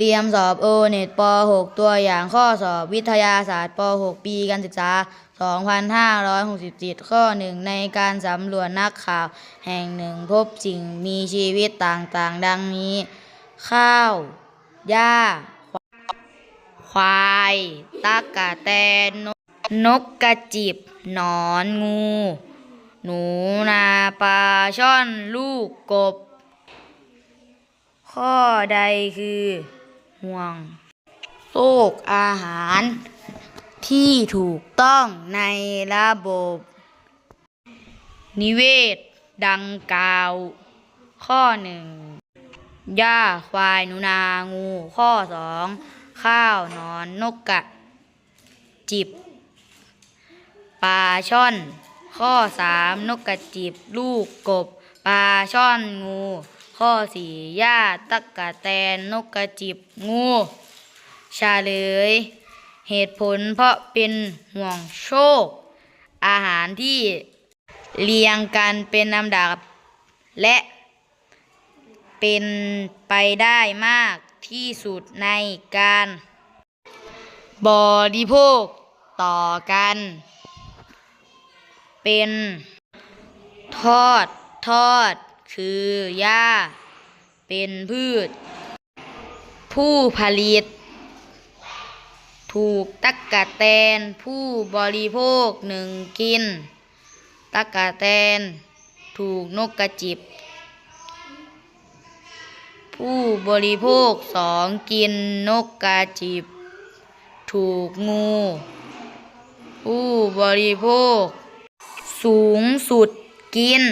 เตรียมสอบโอเน็ตป .6 ตัวอย่างข้อสอบวิทยาศาสตร์ป .6 ปีการศึกษา 2567 ข้อ 1 ในการสำรวจนักข่าว แห่งหนึ่งพบสิ่งมีชีวิตต่างๆ ดังนี้ ข้าว หญ้า ควายตักะแตนนกกระจิบ หนอนงู หนูนาปลาช่อนลูกกบ ข้อใดคือ ห่วงโลกอาหาร ที่ถูกต้องในระบบ นิเวศดังกล่าว ข้อหนึ่งหญ้าควายหนูนางู ข้อสองข้าวนอนนกกระจิบปลาช่อน ข้อสามนกกระจิบ ลูกกบปลาช่อนงู ข้อสี่หญ้าตักกะแตนนกกระจิบงูชาเลยเหตุผลเพราะเป็นห่วงโชค อาหารที่เรียงกันเป็นลำดับ และเป็นไปได้มากที่สุดในการบริโภคต่อกัน เป็นทอดทอด คือหญ้า เป็นพืช ผู้ผลิต ถูกตักกะแตนผู้บริโภคหนึ่งกิน ตักกะแตน ถูกนกกระจิบ ผู้บริโภคสองกินนกกระจิบ ถูกงู ผู้บริโภค สูงสุดกิน